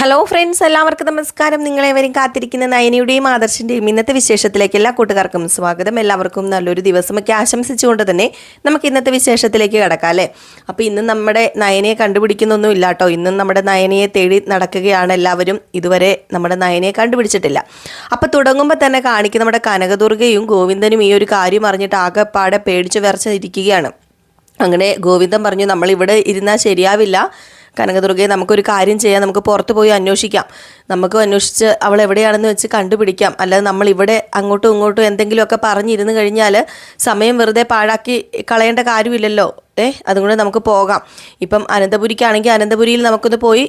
Hello friends എല്ലാവർക്കും നമസ്കാരം. നിങ്ങളെവരും കാത്തിരിക്കുന്ന നയനയുടെയും ആദർശിന്റെയും ഇന്നത്തെ വിശേഷത്തിലേക്ക് എല്ലാ കൂട്ടുകാർക്കും സ്വാഗതം. എല്ലാവർക്കും നല്ലൊരു ദിവസമൊക്കെ ആശംസിച്ചുകൊണ്ട് തന്നെ നമുക്ക് ഇന്നത്തെ വിശേഷത്തിലേക്ക് കിടക്കാം അല്ലേ? അപ്പോൾ ഇന്ന് നമ്മുടെ നയനയെ കണ്ടുപിടിക്കുന്നൊന്നും ഇല്ല കേട്ടോ. ഇന്നും നമ്മുടെ നയനയെ തേടി നടക്കുകയാണ് എല്ലാവരും. ഇതുവരെ നമ്മുടെ നയനയെ കണ്ടുപിടിച്ചിട്ടില്ല. അപ്പോൾ തുടങ്ങുമ്പോൾ തന്നെ കാണിക്കുന്ന നമ്മുടെ കനകദുർഗയും ഗോവിന്ദനും ഈ ഒരു കാര്യം അറിഞ്ഞിട്ട് ആകെപ്പാടെ പേടിച്ചു വിറച്ചിരിക്കുകയാണ് അങ്ങനെ ഗോവിന്ദൻ പറഞ്ഞു നമ്മളിവിടെ ഇരുന്നാൽ ശരിയാവില്ല. കനകദുർഗയെ നമുക്കൊരു കാര്യം ചെയ്യാം നമുക്ക് പുറത്ത് പോയി അന്വേഷിക്കാം. നമുക്ക് അന്വേഷിച്ച് അവൾ എവിടെയാണെന്ന് വെച്ച് കണ്ടുപിടിക്കാം. അല്ലാതെ നമ്മൾ ഇവിടെ അങ്ങോട്ടും ഇങ്ങോട്ടും എന്തെങ്കിലുമൊക്കെ പറഞ്ഞിരുന്നു കഴിഞ്ഞാൽ സമയം വെറുതെ പാഴാക്കി കളയേണ്ട കാര്യമില്ലല്ലോ. ഏ അതുകൊണ്ട് നമുക്ക് പോകാം. ഇപ്പം അനന്തപുരിക്കാണെങ്കിൽ അനന്തപുരിയിൽ നമുക്കൊന്ന് പോയി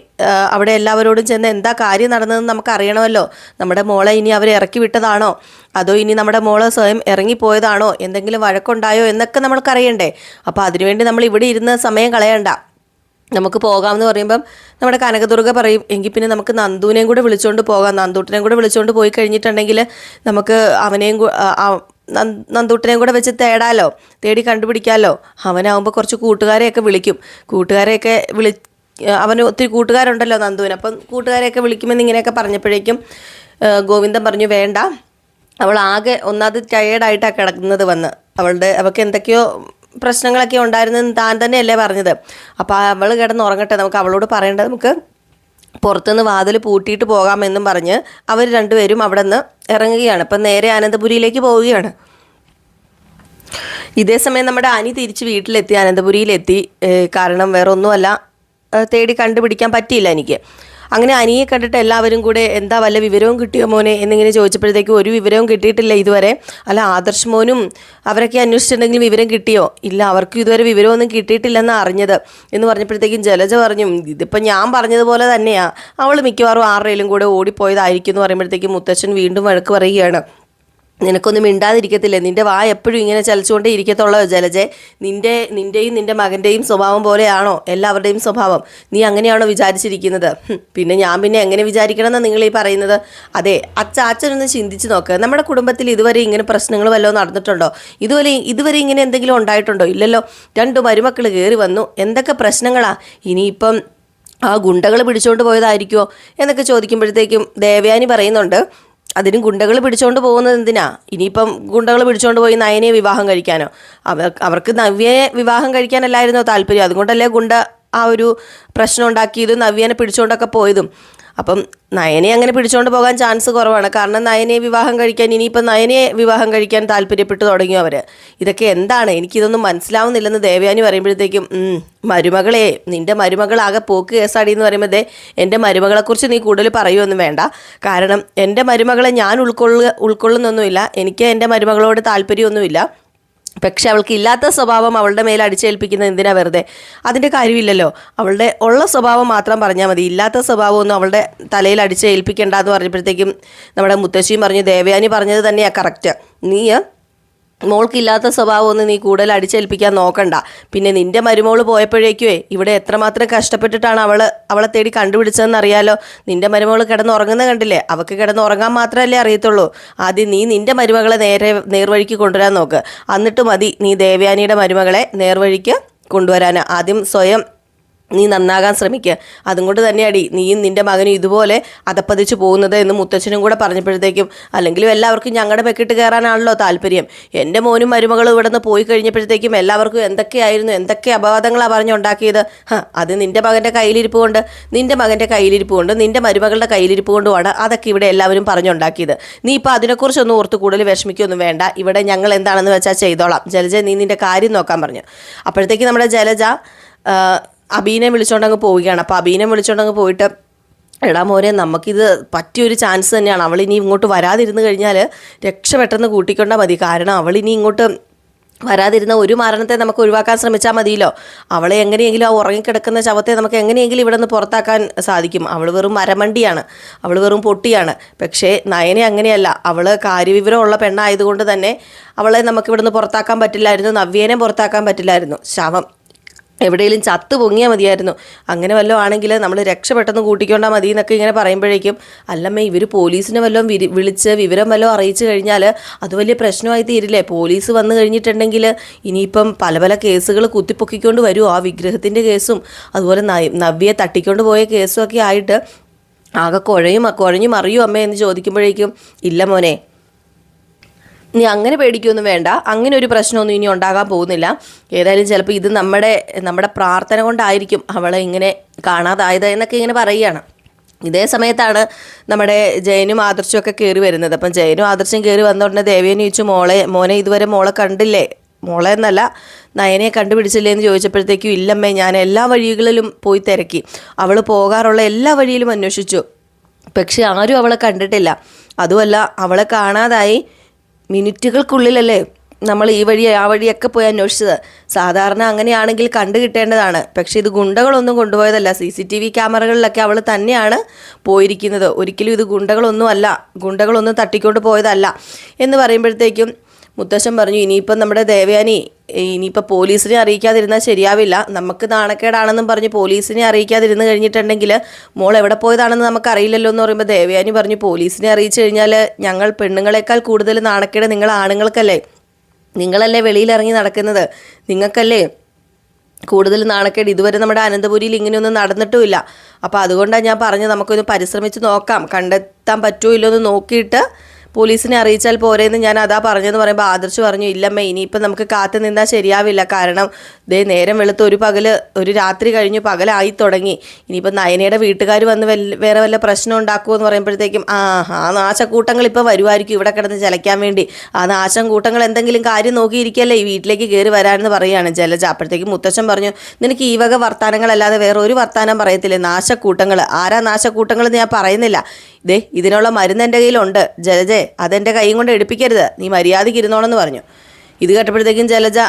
അവിടെ എല്ലാവരോടും ചെന്ന് എന്താ കാര്യം നടന്നതെന്ന് നമുക്ക് അറിയണമല്ലോ നമ്മുടെ മോളെ ഇനി അവർ ഇറക്കി വിട്ടതാണോ? അതോ ഇനി നമ്മുടെ മോൾ സ്വയം ഇറങ്ങിപ്പോയതാണോ? എന്തെങ്കിലും വഴക്കുണ്ടായോ എന്നൊക്കെ നമ്മൾക്കറിയണ്ടേ. അപ്പോൾ അതിനുവേണ്ടി നമ്മൾ ഇവിടെ ഇരുന്ന് സമയം കളയണ്ട. നമുക്ക് പോകാമെന്ന് പറയുമ്പം നമ്മുടെ കനകദുർഗ പറയും എങ്കിൽ പിന്നെ നമുക്ക് നന്ദുവിനെയും കൂടെ വിളിച്ചുകൊണ്ട് പോകാം. നന്ദൂട്ടിനെയും കൂടെ വിളിച്ചുകൊണ്ട് പോയി കഴിഞ്ഞിട്ടുണ്ടെങ്കിൽ നമുക്ക് അവനെയും നന്ദൂട്ടിനെയും കൂടെ വെച്ച് തേടാലോ? തേടി കണ്ടുപിടിക്കാമല്ലോ അവനാവുമ്പോൾ കുറച്ച് കൂട്ടുകാരെയൊക്കെ വിളിക്കും. കൂട്ടുകാരെയൊക്കെ വിളി അവന് ഒത്തിരി കൂട്ടുകാരുണ്ടല്ലോ നന്ദുവിന്. അപ്പം കൂട്ടുകാരെയൊക്കെ വിളിക്കുമെന്ന് ഇങ്ങനെയൊക്കെ പറഞ്ഞപ്പോഴേക്കും ഗോവിന്ദൻ പറഞ്ഞു വേണ്ട. അവൾ ആകെ ഒന്നാമത് ടയേർഡായിട്ടാണ് കിടക്കുന്നത് വന്ന്. അവളുടെ അവൾക്ക് എന്തൊക്കെയോ പ്രശ്നങ്ങളൊക്കെ ഉണ്ടായിരുന്നെന്ന് താൻ തന്നെയല്ലേ പറഞ്ഞത്. അപ്പോൾ അവൾ കിടന്ന് ഉറങ്ങട്ടെ നമുക്ക് അവളോട് പറയേണ്ടത് നമുക്ക് പുറത്തുനിന്ന് വാതിൽ പൂട്ടിയിട്ട് പോകാമെന്നും പറഞ്ഞ് അവർ രണ്ടുപേരും അവിടെ നിന്ന് ഇറങ്ങുകയാണ്. ഇപ്പം നേരെ അനന്തപുരിയിലേക്ക് പോവുകയാണ്. ഇതേ സമയം നമ്മുടെ അനി തിരിച്ച് വീട്ടിലെത്തി. അനന്തപുരിയിലെത്തി. കാരണം വേറെ ഒന്നുമല്ല തേടി കണ്ടുപിടിക്കാൻ പറ്റിയില്ല എനിക്ക്. അങ്ങനെ അനിയെ കണ്ടിട്ട് എല്ലാവരും കൂടെ എന്താ വല്ല വിവരവും കിട്ടിയോ മോനെ എന്നിങ്ങനെ ചോദിച്ചപ്പോഴത്തേക്കും ഒരു വിവരവും കിട്ടിയിട്ടില്ല ഇതുവരെ. അല്ല ആദർശ് മോനും അവരൊക്കെ അന്വേഷിച്ചിട്ടുണ്ടെങ്കിൽ വിവരം കിട്ടിയോ? ഇല്ല അവർക്കും ഇതുവരെ വിവരമൊന്നും കിട്ടിയിട്ടില്ലെന്ന് അറിഞ്ഞത് എന്ന് പറഞ്ഞപ്പോഴത്തേക്കും ജലജ പറഞ്ഞു ഇതിപ്പോൾ ഞാൻ പറഞ്ഞതുപോലെ തന്നെയാണ് അവൾ മിക്കവാറും ആരുടെയും കൂടെ ഓടിപ്പോയതായിരിക്കും എന്ന് പറയുമ്പോഴത്തേക്കും മുത്തച്ഛൻ വീണ്ടും വഴക്ക് പറയുകയാണ്. നിനക്കൊന്നും മിണ്ടാതിരിക്കത്തില്ലേ? നിന്റെ വാ എപ്പോഴും ഇങ്ങനെ ചലിച്ചുകൊണ്ടേ ഇരിക്കത്തുള്ളോ ജലജെ. നിന്റെ നിന്റെയും നിന്റെ മകന്റെയും സ്വഭാവം പോലെയാണോ എല്ലാവരുടെയും സ്വഭാവം? നീ അങ്ങനെയാണോ വിചാരിച്ചിരിക്കുന്നത്? പിന്നെ ഞാൻ പിന്നെ എങ്ങനെ വിചാരിക്കണമെന്ന് നിങ്ങൾ ഈ പറയുന്നത്? അതെ അച്ഛ അച്ഛനൊന്ന് ചിന്തിച്ച് നോക്ക്. നമ്മുടെ കുടുംബത്തിൽ ഇതുവരെ ഇങ്ങനെ പ്രശ്നങ്ങൾ വല്ലതും നടന്നിട്ടുണ്ടോ? ഇതുവരെ ഇതുവരെ ഇങ്ങനെ എന്തെങ്കിലും ഉണ്ടായിട്ടുണ്ടോ? ഇല്ലല്ലോ. രണ്ടു മരുമക്കൾ കയറി വന്നു. എന്തൊക്കെ പ്രശ്നങ്ങളാ? ഇനിയിപ്പം ആ ഗുണ്ടകൾ പിടിച്ചുകൊണ്ട് പോയതായിരിക്കുമോ എന്നൊക്കെ ചോദിക്കുമ്പോഴത്തേക്കും ദേവയാനി പറയുന്നുണ്ട് അതിന് ഗുണ്ടകൾ പിടിച്ചോണ്ട് പോകുന്നത് എന്തിനാ? ഇനിയിപ്പം ഗുണ്ടകൾ പിടിച്ചോണ്ട് പോയി നയനെ വിവാഹം കഴിക്കാനോ? അവർ അവർക്ക് നവ്യയെ വിവാഹം കഴിക്കാനല്ലായിരുന്നോ താല്പര്യം? അതുകൊണ്ടല്ലേ ഗുണ്ട ആ ഒരു പ്രശ്നം ഉണ്ടാക്കിയതും നവ്യനെ പിടിച്ചോണ്ടൊക്കെ പോയതും. അപ്പം നയനെ അങ്ങനെ പിടിച്ചുകൊണ്ട് പോകാൻ ചാൻസ് കുറവാണ്. കാരണം നയനെ വിവാഹം കഴിക്കാൻ ഇനിയിപ്പം നയനെ വിവാഹം കഴിക്കാൻ താല്പര്യപ്പെട്ടു തുടങ്ങി ഇതൊക്കെ എന്താണ്? എനിക്കിതൊന്നും മനസ്സിലാവുന്നില്ലെന്ന് ദേവയാനി പറയുമ്പോഴത്തേക്കും "ഉം, മരുമകളെ നിന്റെ മരുമകളാകെ പോക്ക് കേസാടി എന്ന് പറയുമ്പോൾ എന്റെ മരുമകളെക്കുറിച്ച് നീ കൂടുതൽ പറയുമൊന്നും വേണ്ട. കാരണം എന്റെ മരുമകളെ ഞാൻ ഉൾക്കൊള്ളുക ഉൾക്കൊള്ളുന്നൊന്നുമില്ല. എനിക്ക് എന്റെ മരുമകളോട് താല്പര്യമൊന്നുമില്ല. പക്ഷെ അവൾക്ക് ഇല്ലാത്ത സ്വഭാവം അവളുടെ മേലെ അടിച്ചേൽപ്പിക്കുന്നത് എന്തിനാ വെറുതെ? അതിന്റെ കാര്യമില്ലല്ലോ. അവളുടെ ഉള്ള സ്വഭാവം മാത്രം പറഞ്ഞാൽ മതി. ഇല്ലാത്ത സ്വഭാവമൊന്നും അവളുടെ തലയിൽ അടിച്ചേൽപ്പിക്കേണ്ട എന്ന് പറഞ്ഞപ്പോഴത്തേക്കും നമ്മുടെ മുത്തശ്ശിയും പറഞ്ഞു ദേവയാനി പറഞ്ഞത് തന്നെയാണ് കറക്റ്റ്. നീ മോൾക്കില്ലാത്ത സ്വഭാവമൊന്നും നീ കൂടുതൽ അടിച്ചേൽപ്പിക്കാൻ നോക്കണ്ട. പിന്നെ നിന്റെ മരുമോൾ പോയപ്പോഴേക്കുവേ ഇവിടെ എത്രമാത്രം കഷ്ടപ്പെട്ടിട്ടാണ് അവൾ അവളെ തേടി കണ്ടുപിടിച്ചതെന്ന് അറിയാലോ? നിന്റെ മരുമോൾ കിടന്നുറങ്ങുന്ന കണ്ടില്ലേ? അവൾക്ക് കിടന്നുറങ്ങാൻ മാത്രമല്ലേ അറിയത്തുള്ളൂ. ആദ്യം നീ നിന്റെ മരുമകളെ നേരെ നേർവഴിക്ക് കൊണ്ടുവരാൻ നോക്ക്. എന്നിട്ട് മതി നീ ദേവയാനിയുടെ മരുമകളെ നേർവഴിക്ക് കൊണ്ടുവരാൻ ആദ്യം സ്വയം നീ നന്നാകാൻ ശ്രമിക്കുക അതും കൊണ്ട് തന്നെയാടി നീയും നിന്റെ മകനും ഇതുപോലെ അതപ്പതിച്ച് പോകുന്നത് എന്ന് മുത്തച്ഛനും കൂടെ പറഞ്ഞപ്പോഴത്തേക്കും അല്ലെങ്കിലും എല്ലാവർക്കും ഞങ്ങളുടെ മെക്കിട്ട് കയറാനാണല്ലോ താല്പര്യം. എന്റെ മോനും മരുമകളും ഇവിടെ നിന്ന് പോയി കഴിഞ്ഞപ്പോഴത്തേക്കും എല്ലാവർക്കും എന്തൊക്കെയായിരുന്നു എന്തൊക്കെ അപവാദങ്ങളാണ് പറഞ്ഞുണ്ടാക്കിയത്? അത് നിന്റെ മകന്റെ കയ്യിലിരിപ്പ് കൊണ്ട് നിന്റെ മകന്റെ കയ്യിലിരിപ്പ് കൊണ്ട് നിന്റെ മരുമകളുടെ കയ്യിലിരിപ്പ് കൊണ്ടുമാണ് അതൊക്കെ ഇവിടെ എല്ലാവരും പറഞ്ഞുണ്ടാക്കിയത്. നീ ഇപ്പോൾ അതിനെക്കുറിച്ചൊന്നും ഓർത്ത് കൂടുതൽ വിഷമിക്കൊന്നും വേണ്ട. ഇവിടെ ഞങ്ങൾ എന്താണെന്ന് വെച്ചാൽ ചെയ്തോളാം. ജലജ നീ നിന്റെ കാര്യം നോക്കാൻ പറഞ്ഞു. അപ്പോഴത്തേക്ക് നമ്മുടെ ജലജ അബീനെ വിളിച്ചോണ്ടങ്ങ് പോവുകയാണ്. അപ്പോൾ അബീനെ വിളിച്ചോണ്ടങ്ങ് പോയിട്ട് എടാ മോനെ നമുക്കിത് പറ്റിയൊരു ചാൻസ് തന്നെയാണ്. അവൾ ഇനി ഇങ്ങോട്ട് വരാതിരുന്ന് കഴിഞ്ഞാൽ രക്ഷ പെട്ടെന്ന് കൂട്ടിക്കൊണ്ടാൽ മതി. കാരണം അവൾ ഇനി ഇങ്ങോട്ട് വരാതിരുന്ന ഒരു മരണത്തെ നമുക്ക് ഒഴിവാക്കാൻ ശ്രമിച്ചാൽ മതിയല്ലോ. അവളെ എങ്ങനെയെങ്കിലും ആ ഉറങ്ങിക്കിടക്കുന്ന ശവത്തെ നമുക്ക് എങ്ങനെയെങ്കിലും ഇവിടെ നിന്ന് പുറത്താക്കാൻ സാധിക്കും. അവൾ വെറും മരമണ്ടിയാണ്. അവൾ വെറും പൊട്ടിയാണ്. പക്ഷേ നയനെ അങ്ങനെയല്ല. അവൾ കാര്യവിവരമുള്ള പെണ്ണായതുകൊണ്ട് തന്നെ അവളെ നമുക്ക് ഇവിടെ നിന്ന് പുറത്താക്കാൻ പറ്റില്ലായിരുന്നു. നവ്യേനെ പുറത്താക്കാൻ പറ്റില്ലായിരുന്നു. ശവം എവിടെയെങ്കിലും ചത്ത് പൊങ്ങിയാൽ മതിയായിരുന്നു. അങ്ങനെ വല്ലതും ആണെങ്കിൽ നമ്മൾ രക്ഷപ്പെട്ടെന്ന് കൂട്ടിക്കൊണ്ടാൽ മതി എന്നൊക്കെ ഇങ്ങനെ പറയുമ്പോഴേക്കും അല്ലമ്മ ഇവർ പോലീസിനെ വല്ലതും വിളിച്ച് വിവരം വല്ലതും അറിയിച്ചു കഴിഞ്ഞാൽ അത് വലിയ പ്രശ്നമായി തീരില്ലേ? പോലീസ് വന്നു കഴിഞ്ഞിട്ടുണ്ടെങ്കിൽ ഇനിയിപ്പം പല പല കേസുകൾ കുത്തിപ്പൊക്കിക്കൊണ്ട് വരും. ആ വിഗ്രഹത്തിന്റെ കേസും അതുപോലെ നവ്യെ തട്ടിക്കൊണ്ട് പോയ കേസും ഒക്കെ ആയിട്ട് ആകെ കുഴയും കുഴഞ്ഞു മറിയും അമ്മേ എന്ന് ചോദിക്കുമ്പോഴേക്കും ഇല്ല മോനെ നീ അങ്ങനെ പേടിക്കൊന്നും വേണ്ട. അങ്ങനെ ഒരു പ്രശ്നമൊന്നും ഇനി ഉണ്ടാകാൻ പോകുന്നില്ല. ഏതായാലും ചിലപ്പോൾ ഇത് നമ്മുടെ നമ്മുടെ പ്രാർത്ഥന കൊണ്ടായിരിക്കും അവളെ ഇങ്ങനെ കാണാതായത് എന്നൊക്കെ ഇങ്ങനെ പറയുകയാണ്. ഇതേ സമയത്താണ് നമ്മുടെ ജയനും ആദർശവും ഒക്കെ കയറി വരുന്നത്. അപ്പം ജയനും ആദർശം കയറി വന്ന ഉടനെ ദേവേനെ ചോദിച്ചു മോളെ മോനെ ഇതുവരെ മോളെ കണ്ടില്ലേ? മോളെ എന്നല്ല നയനെ കണ്ടുപിടിച്ചില്ലേ എന്ന് ചോദിച്ചപ്പോഴത്തേക്കും ഇല്ലമ്മേ ഞാൻ എല്ലാ വഴികളിലും പോയി തിരക്കി. അവൾ പോകാറുള്ള എല്ലാ വഴിയിലും അന്വേഷിച്ചു. പക്ഷെ ആരും അവളെ കണ്ടിട്ടില്ല. അതുമല്ല അവളെ കാണാതായി. മിനിറ്റുകൾക്കുള്ളിലല്ലേ നമ്മൾ ഈ വഴി ആ വഴിയൊക്കെ പോയി അന്വേഷിച്ചത്? സാധാരണ അങ്ങനെയാണെങ്കിൽ കണ്ടു കിട്ടേണ്ടതാണ്. പക്ഷേ ഇത് ഗുണ്ടകളൊന്നും കൊണ്ടുപോയതല്ല. സി സി ടി വി ക്യാമറകളിലൊക്കെ അവൾ തന്നെയാണ് പോയിരിക്കുന്നത്. ഒരിക്കലും ഇത് ഗുണ്ടകളൊന്നും അല്ല ഗുണ്ടകളൊന്നും തട്ടിക്കൊണ്ട് പോയതല്ല. എന്ന് പറയുമ്പോഴത്തേക്കും മുത്തശ്ശൻ പറഞ്ഞു ഇനിയിപ്പം നമ്മുടെ ദേവയാനി ഇനിയിപ്പോൾ പോലീസിനെ അറിയിക്കാതിരുന്നാൽ ശരിയാവില്ല. നമുക്ക് നാണക്കേടാണെന്നും പറഞ്ഞ് പോലീസിനെ അറിയിക്കാതിരുന്ന് കഴിഞ്ഞിട്ടുണ്ടെങ്കിൽ മോൾ എവിടെ പോയതാണെന്ന് നമുക്ക് അറിയില്ലല്ലോ എന്ന് പറയുമ്പോൾ ദേവയാനി പറഞ്ഞു പോലീസിനെ അറിയിച്ചു കഴിഞ്ഞാൽ ഞങ്ങൾ പെണ്ണുങ്ങളെക്കാൾ കൂടുതൽ നാണക്കേട് നിങ്ങൾ ആണുങ്ങൾക്കല്ലേ? നിങ്ങളല്ലേ വെളിയിലിറങ്ങി നടക്കുന്നത്? നിങ്ങൾക്കല്ലേ കൂടുതൽ നാണക്കേട്? ഇതുവരെ നമ്മുടെ അനന്തപുരിയിൽ ഇങ്ങനെയൊന്നും നടന്നിട്ടുമില്ല. അപ്പോൾ അതുകൊണ്ടാണ് ഞാൻ പറഞ്ഞത് നമുക്കൊന്ന് പരിശ്രമിച്ച് നോക്കാം. കണ്ടെത്താൻ പറ്റുമോ ഇല്ലോ എന്ന് നോക്കിയിട്ട് പോലീസിനെ അറിയിച്ചാൽ പോരെന്ന് ഞാൻ അതാ പറഞ്ഞെന്ന് പറയുമ്പോൾ ആദർശ് പറഞ്ഞു ഇല്ലമ്മ ഇനിയിപ്പം നമുക്ക് കാത്തു നിന്നാൽ ശരിയാവില്ല. കാരണം ദേ നേരം വെളുത്ത് ഒരു പകൽ ഒരു രാത്രി കഴിഞ്ഞ് പകലായി തുടങ്ങി. ഇനിയിപ്പോൾ നയനയുടെ വീട്ടുകാർ വന്ന് വേറെ വല്ല പ്രശ്നം ഉണ്ടാക്കുമോ എന്ന് പറയുമ്പോഴത്തേക്കും ആ ആ നാശക്കൂട്ടങ്ങൾ ഇപ്പോൾ വരുമായിരിക്കും ഇവിടെ കിടന്ന് ചലയ്ക്കാൻ വേണ്ടി. ആ നാശം കൂട്ടങ്ങൾ എന്തെങ്കിലും കാര്യം നോക്കിയിരിക്കല്ലേ ഈ വീട്ടിലേക്ക് കയറി വരാമെന്ന് പറയുകയാണ് ജലജ. അപ്പോഴത്തേക്കും മുത്തച്ഛൻ പറഞ്ഞു നിനക്ക് ഈ വക വർത്താനങ്ങളല്ലാതെ വേറെ ഒരു വർത്താനം പറയത്തില്ലേ? നാശക്കൂട്ടങ്ങൾ ആരാ നാശക്കൂട്ടങ്ങൾ എന്ന് ഞാൻ പറയുന്നില്ല. ദേ ഇതിനുള്ള മരുന്ന് എന്റെ കയ്യിലുണ്ട്. ജലജെ അതെന്റെ കൈയും കൊണ്ട് എടുപ്പിക്കരുത്. നീ മര്യാദയ്ക്ക് ഇരുന്നോളെന്ന് പറഞ്ഞു. ഇത് കേട്ടപ്പോഴത്തേക്കും ജലജ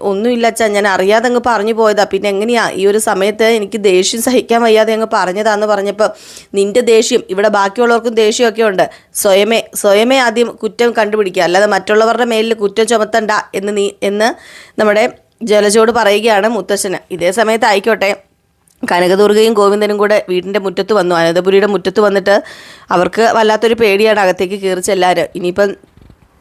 ഒന്നുമില്ല അച്ഛാ ഞാൻ അറിയാതെ അങ്ങ് പറഞ്ഞു പോയതാ. പിന്നെ എങ്ങനെയാ? ഈ ഒരു സമയത്ത് എനിക്ക് ദേഷ്യം സഹിക്കാൻ വയ്യാതെ അങ്ങ് പറഞ്ഞതാന്ന് പറഞ്ഞപ്പോൾ നിന്റെ ദേഷ്യം ഇവിടെ ബാക്കിയുള്ളവർക്കും ദേഷ്യമൊക്കെ ഉണ്ട്. സ്വയമേ സ്വയമേ ആദ്യം കുറ്റം കണ്ടുപിടിക്കുക. അല്ലാതെ മറ്റുള്ളവരുടെ മേലിൽ കുറ്റം ചുമത്തണ്ട എന്ന് നീ എന്ന് നമ്മുടെ ജലജോട് പറയുകയാണ് മുത്തശ്ശന് ഇതേ സമയത്ത് ആയിക്കോട്ടെ. കനകദുർഗയും ഗോവിന്ദനും കൂടെ വീടിന്റെ മുറ്റത്ത് വന്നു. അനന്തപുരിയുടെ മുറ്റത്ത് വന്നിട്ട് അവർക്ക് വല്ലാത്തൊരു പേടിയാണ് അകത്തേക്ക് കയറി ഇനിയിപ്പം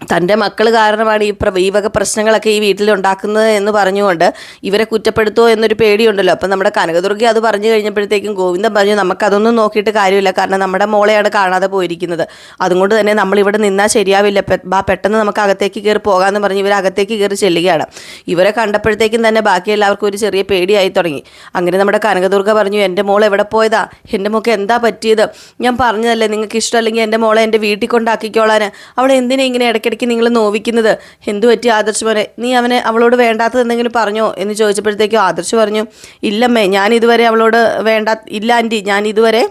തന്റെ മക്കൾ കാരണമാണ് ഈ പ്ര ഈ വക പ്രശ്നങ്ങളൊക്കെ ഈ വീട്ടിൽ ഉണ്ടാക്കുന്നത് എന്ന് പറഞ്ഞുകൊണ്ട് ഇവരെ കുറ്റപ്പെടുത്തുമോ എന്നൊരു പേടിയുണ്ടല്ലോ. അപ്പം നമ്മുടെ കനകദുർഗി അത് പറഞ്ഞു കഴിഞ്ഞപ്പോഴത്തേക്കും ഗോവിന്ദൻ പറഞ്ഞു നമുക്കതൊന്നും നോക്കിയിട്ട് കാര്യമില്ല. കാരണം നമ്മുടെ മോളെയാണ് കാണാതെ പോയിരിക്കുന്നത്. അതുകൊണ്ട് തന്നെ നമ്മൾ ഇവിടെ നിന്നാൽ ശരിയാവില്ല ബാ പെട്ടെന്ന് നമുക്ക് അകത്തേക്ക് കയറി പോകാമെന്ന് പറഞ്ഞ് ഇവർ അകത്തേക്ക് കയറി ചെല്ലുകയാണ്. ഇവരെ കണ്ടപ്പോഴത്തേക്കും തന്നെ ബാക്കി എല്ലാവർക്കും ഒരു ചെറിയ പേടിയായി തുടങ്ങി. അങ്ങനെ നമ്മുടെ കനകദുർഗ പറഞ്ഞു എന്റെ മോൾ എവിടെ പോയതാ? എന്റെ മോൾക്ക് എന്താ പറ്റിയത്? ഞാൻ പറഞ്ഞതല്ലേ നിങ്ങൾക്ക് ഇഷ്ടമല്ലെങ്കിൽ എന്റെ മോളെ എന്റെ വീട്ടിൽ കൊണ്ടാക്കിക്കോളാൻ അവിടെ എന്തിനാ ഇങ്ങനെ ഇടയ്ക്കിടയ്ക്ക് നിങ്ങൾ നോവിക്കുന്നത് എന്തു പറ്റി ആദർശ് മോനെ? നീ അവനെ അവളോട് വേണ്ടാത്തത് എന്തെങ്കിലും പറഞ്ഞോ? എന്ന് ചോദിച്ചപ്പോഴത്തേക്കും ആദർശ് പറഞ്ഞു ഇല്ലമ്മേ ഞാൻ ഇതുവരെ അവളോട് വേണ്ട ഇല്ല ആന്റി ഞാൻ ഇതുവരെ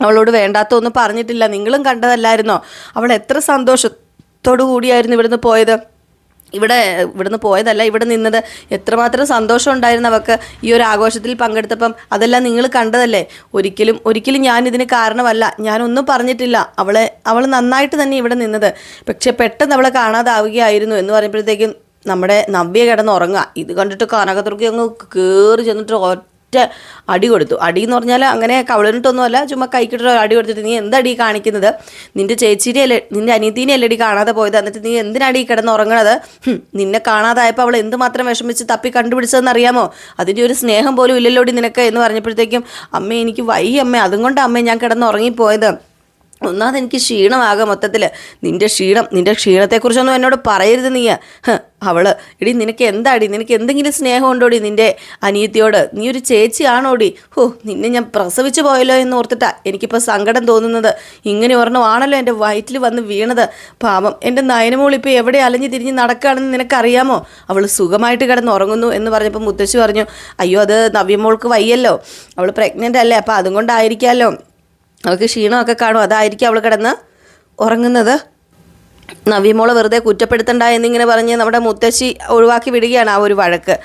അവളോട് വേണ്ടാത്തൊന്നും പറഞ്ഞിട്ടില്ല. നിങ്ങളും കണ്ടതല്ലായിരുന്നോ? അവൾ എത്ര സന്തോഷത്തോടു കൂടിയായിരുന്നു ഇവിടുന്ന് പോയത്? ഇവിടെ ഇവിടുന്ന് പോയതല്ല ഇവിടെ നിന്നത്. എത്രമാത്രം സന്തോഷം ഉണ്ടായിരുന്നു അവർക്ക് ഈ ഒരു ആഘോഷത്തിൽ പങ്കെടുത്തപ്പം. അതെല്ലാം നിങ്ങൾ കണ്ടതല്ലേ? ഒരിക്കലും ഒരിക്കലും ഞാൻ ഇതിന് കാരണമല്ല. ഞാനൊന്നും പറഞ്ഞിട്ടില്ല. അവളെ അവൾ നന്നായിട്ട് തന്നെ ഇവിടെ നിന്നത്. പക്ഷെ പെട്ടെന്ന് അവളെ കാണാതാവുകയായിരുന്നു എന്ന് പറയുമ്പോഴത്തേക്കും നമ്മുടെ നവ്യ കിടന്ന് ഉറങ്ങുക. ഇത് കണ്ടിട്ട് കനകതുർക്കി അങ്ങ് കയറി ചെന്നിട്ട് ഒറ്റ അടി കൊടുത്തു. അടി എന്ന് പറഞ്ഞാൽ അങ്ങനെ കവളിനിട്ടൊന്നുമല്ല ചുമ്മാ കൈക്കിട്ടൊരു അടി കൊടുത്തിട്ട് നീ എന്തടി കാണിക്കുന്നത്? നിന്റെ ചേച്ചീനെ അല്ലേ നിന്റെ അനിയത്തിനെ അല്ലടി കാണാതെ പോയത്? എന്നിട്ട് നീ എന്തിനടി കിടന്ന് ഉറങ്ങണത്? നിന്നെ കാണാതായപ്പോൾ അവൾ എന്തുമാത്രം വിഷമിച്ച് തപ്പി കണ്ടുപിടിച്ചതെന്ന് അറിയാമോ? അതിന്റെ ഒരു സ്നേഹം പോലും ഇല്ലല്ലോടി നിനക്ക് എന്ന് പറഞ്ഞപ്പോഴത്തേക്കും അമ്മ എനിക്ക് വൈ അമ്മ അതും കൊണ്ട് അമ്മ ഞാൻ കിടന്ന് ഉറങ്ങിപ്പോയത്. ഒന്നാമത് എനിക്ക് ക്ഷീണമാകാം മൊത്തത്തിൽ നിന്റെ ക്ഷീണം നിന്റെ ക്ഷീണത്തെക്കുറിച്ചൊന്നും എന്നോട് പറയരുത് നീ. അവൾ എടി നിനക്ക് എന്താടി? നിനക്ക് എന്തെങ്കിലും സ്നേഹം ഉണ്ടോടി നിന്റെ അനിയത്തിയോട്? നീ ഒരു ചേച്ചിയാണോടി? ഹോ നിന്നെ ഞാൻ പ്രസവിച്ചു പോയല്ലോ എന്ന് ഓർത്തിട്ടാ എനിക്കിപ്പോൾ സങ്കടം തോന്നുന്നത്. ഇങ്ങനെ ഒരെണ്ണമാണല്ലോ എന്റെ വയറ്റിൽ വന്ന് വീണത്. പാപം എന്റെ നയനമോൾ ഇപ്പോൾ എവിടെ അലഞ്ഞു തിരിഞ്ഞ് നടക്കുകയാണെന്ന് നിനക്കറിയാമോ? അവൾ സുഖമായിട്ട് കിടന്ന് ഉറങ്ങുന്നു എന്ന് പറഞ്ഞപ്പോൾ മുത്തശ്ശി പറഞ്ഞു അയ്യോ അത് നവ്യമോൾക്ക് വയ്യല്ലോ. അവൾ പ്രഗ്നന്റ് അല്ലേ അപ്പോൾ അതും കൊണ്ടായിരിക്കാമല്ലോ അവൾക്ക് ക്ഷീണമൊക്കെ കാണും. അതായിരിക്കും അവൾ കിടന്ന് ഉറങ്ങുന്നത്. നവ്യമോളെ വെറുതെ കുറ്റപ്പെടുത്തണ്ട എന്നിങ്ങനെ പറഞ്ഞ് നമ്മുടെ മുത്തശ്ശി ഒഴിവാക്കി വിടുകയാണ് ആ ഒരു വഴക്ക്.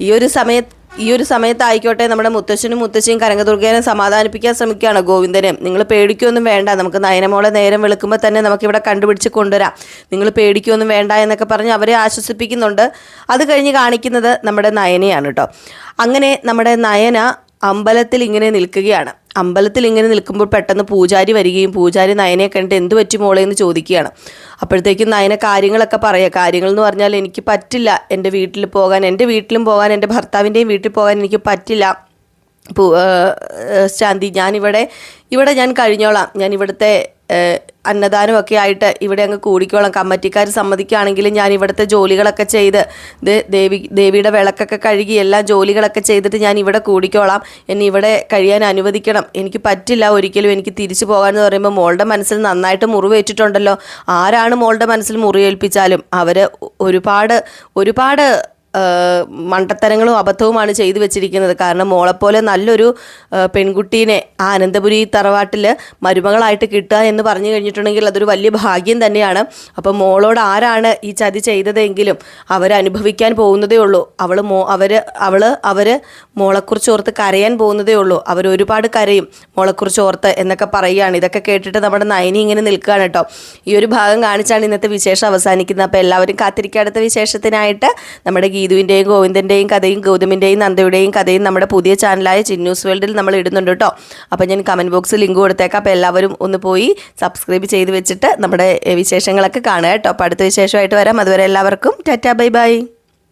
ഈ ഒരു സമയത്ത് ഈ ഒരു സമയത്തായിക്കോട്ടെ നമ്മുടെ മുത്തശ്ശനും മുത്തശ്ശിയും കനകദുർഗേനെ സമാധാനിപ്പിക്കാൻ ശ്രമിക്കുകയാണ് ഗോവിന്ദനെ. നിങ്ങൾ പേടിക്കൊന്നും വേണ്ട. നമുക്ക് നയനമോളെ നേരം വെളുക്കുമ്പോൾ തന്നെ നമുക്കിവിടെ കണ്ടുപിടിച്ച് കൊണ്ടുവരാം. നിങ്ങൾ പേടിക്കൊന്നും വേണ്ട എന്നൊക്കെ പറഞ്ഞ് അവരെ ആശ്വസിപ്പിക്കുന്നുണ്ട്. അത് കഴിഞ്ഞ് കാണിക്കുന്നത് നമ്മുടെ നയനയാണ് കേട്ടോ. അങ്ങനെ നമ്മുടെ നയന അമ്പലത്തിൽ ഇങ്ങനെ നിൽക്കുകയാണ്. അമ്പലത്തിൽ ഇങ്ങനെ നിൽക്കുമ്പോൾ പെട്ടെന്ന് പൂജാരി വരികയും പൂജാരി നയനെ കണ്ടിട്ട് എന്ത് പറ്റി മോളെ എന്ന് ചോദിക്കുകയാണ്. അപ്പോഴത്തേക്കും നയന കാര്യങ്ങളൊക്കെ പറയുക കാര്യങ്ങൾ എന്ന് പറഞ്ഞാൽ എനിക്ക് പറ്റില്ല എന്റെ വീട്ടിൽ പോകാൻ എന്റെ വീട്ടിലും പോകാൻ എന്റെ ഭർത്താവിന്റെയും വീട്ടിൽ പോകാൻ എനിക്ക് പറ്റില്ല. ശാന്തി ഞാനിവിടെ ഇവിടെ ഞാൻ കഴിഞ്ഞോളാം. ഞാൻ ഇവിടുത്തെ അന്നദാനമൊക്കെ ആയിട്ട് ഇവിടെ അങ്ങ് കൂടിക്കോളാം. കമ്മിറ്റിക്കാർ സമ്മതിക്കുകയാണെങ്കിൽ ഞാൻ ഇവിടുത്തെ ജോലികളൊക്കെ ചെയ്ത് ദേവി ദേവിയുടെ വിളക്കൊക്കെ കഴുകി എല്ലാ ജോലികളൊക്കെ ചെയ്തിട്ട് ഞാൻ ഇവിടെ കൂടിക്കോളാം. എന്നെ ഇവിടെ കഴിയാൻ അനുവദിക്കണം. എനിക്ക് പറ്റില്ല ഒരിക്കലും എനിക്ക് തിരിച്ചു പോകാമെന്ന് പറയുമ്പോൾ മോളുടെ മനസ്സിൽ നന്നായിട്ട് മുറിവേറ്റിട്ടുണ്ടല്ലോ. ആരാണ് മോളുടെ മനസ്സിൽ മുറിവേൽപ്പിച്ചാലും അവർ ഒരുപാട് ഒരുപാട് മണ്ടത്തരങ്ങളും അബദ്ധവുമാണ് ചെയ്തു വെച്ചിരിക്കുന്നത്. കാരണം മോളെപ്പോലെ നല്ലൊരു പെൺകുട്ടീനെ ആ അനന്തപുരി തറവാട്ടിൽ മരുമകളായിട്ട് കിട്ടുക എന്ന് പറഞ്ഞു കഴിഞ്ഞിട്ടുണ്ടെങ്കിൽ അതൊരു വലിയ ഭാഗ്യം തന്നെയാണ്. അപ്പം മോളോട് ആരാണ് ഈ ചതി ചെയ്തതെങ്കിലും അവരനുഭവിക്കാൻ പോകുന്നതേ ഉള്ളൂ. അവൾ മോ അവർ അവൾ അവർ മോളെക്കുറിച്ച് ഓർത്ത് കരയാൻ പോകുന്നതേ ഉള്ളൂ. അവർ ഒരുപാട് കരയും മോളെക്കുറിച്ച് ഓർത്ത് എന്നൊക്കെ പറയുകയാണ്. ഇതൊക്കെ കേട്ടിട്ട് നമ്മുടെ നയനി ഇങ്ങനെ നിൽക്കുകയാണ് കേട്ടോ. ഈ ഒരു ഭാഗം കാണിച്ചാണ് ഇന്നത്തെ വിശേഷം അവസാനിക്കുന്നത്. അപ്പോൾ എല്ലാവരും കാത്തിരിക്കാടുത്ത വിശേഷത്തിനായിട്ട് നമ്മുടെ ഗീതുവിന്റെയും ഗോവിന്ദന്റെയും കഥയും ഗൗതമിന്റെയും നന്ദയുടെയും കഥയും നമ്മുടെ പുതിയ ചാനലായ ചിന്നൂസ് വേൾഡിൽ നമ്മൾ ഇടുന്നുണ്ട് കേട്ടോ അപ്പോൾ ഞാൻ കമന്റ് ബോക്സ് ലിങ്ക് കൊടുത്തേക്കാം. അപ്പോൾ എല്ലാവരും ഒന്ന് പോയി സബ്സ്ക്രൈബ് ചെയ്ത് വെച്ചിട്ട് നമ്മുടെ വിശേഷങ്ങളൊക്കെ കാണുക കേട്ടോ അപ്പോൾ അടുത്ത വിശേഷമായിട്ട് വരാം. അതുവരെ എല്ലാവർക്കും ടാറ്റാ ബൈ ബൈ.